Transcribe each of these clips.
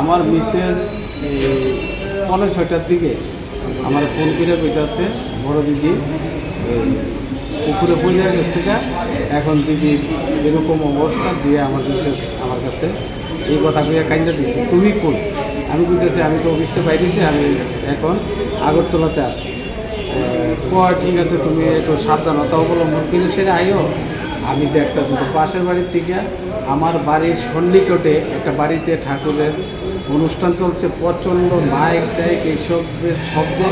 আমার মিসেস পনেরো ছয়টার দিকে আমার ফোন করে কইতাছে, বড় দিদি পুকুরে পড়ে গেছে এখন দিদি এরকম অবস্থা দিয়ে আমার মিসেস আমার কাছে এই কথা কইয়া কাইন্দা দিয়েছে তুমি কোন আমি কইতেছি, আমি তো অফিসতে বাইরেছি, আমি এখন আগরতলাতে আছি। ঠিক আছে, তুমি একটু সাবধানতা অবলম্বন করে সেটা আইও আমি দেখতেছি তো পাশের বাড়ির থেকে আমার বাড়ির সন্নিকটে একটা বাড়িতে ঠাকুরের অনুষ্ঠান চলছে, প্রচণ্ড মাইক টাইক এইসবের শব্দ।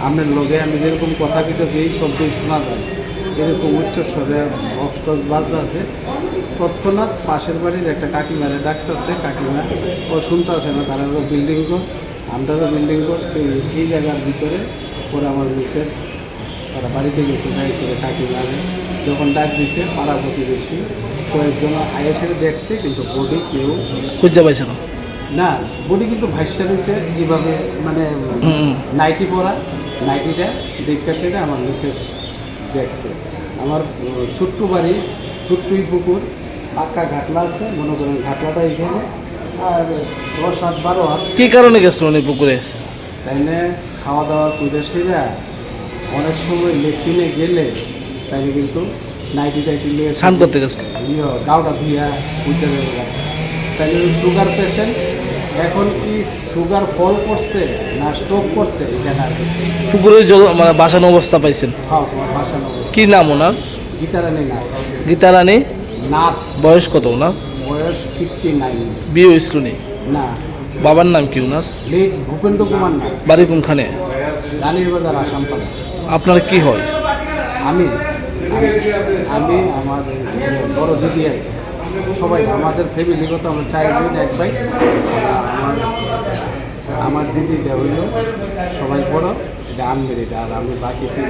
আপনার লগে আমি যেরকম কথা দিতেছি এই শব্দই শোনা যায়। এরকম উচ্চস্বরে বক্স আছে। তৎক্ষণাৎ পাশের বাড়ির একটা কাকিমারে ডাকতেছে, কাকিমা, ও শুনতেছে না, তারা বিল্ডিং কর আমরাও বিল্ডিং কর এই- এই জায়গার ভিতরে ওরা আমার মিসেস, তারা বাড়িতে গেছে, তাই সেটা কাকিমা যখন ডাক দিছে পাড়া প্রতিবেশী কয়েকজন আইএসএ দেখছে কিন্তু বডি কেউ খুঁজে পাইছে না। না বডি কিন্তু ভাইসা রয়েছে যেভাবে মানে। নাইটি পরা নাইটিটা দেখা সেটা আমার মিসেস দেখছে। আমার ছোট্ট বাড়ি ছোট্টই পুকুর পাক্কা ঘাটলা আছে মনে করেন ঘাটলাটা এখানে আর দশ হাত বারো হাত কী কারণে গেছিল উনি পুকুরে? তাই না খাওয়া দাওয়া করে সেরা অনেক সময় লেট্রিনে গেলে তাইলে কিন্তু নাইটি টাইটি নিয়ে স্নান করতে গেছিল ইয়ে গাওটা ধুইয়া উঠতে তাহলে সুগার পেশেন্ট এখন কি সুগার ফল করছে না স্ট্রোক করছে এটা না পুকুরে মানে বাসানো অবস্থা পাইছেন? তোমার কি নাম ওনার? গীতারানী না। গীতা রানী নাথ। বয়স কত ওনার? বয়স ফিফটি নাইন বিয়ে হয়েছিল নি? না। বাবার নাম কি ওনার? ভূপেন্দ্র কুমার না বাড়ি কোনখানে? রানীর বাজার আসামপাড়া। আপনার কি হয়? আমি? আমি- আমি আমার বড় দিদি সবাই, আমাদের ফ্যামিলিগত আমরা চারজন এক ভাই আমার আমার দিদিটা হইল সবাই বড়, এটা আনমেরিড আর আমি বাকি তিন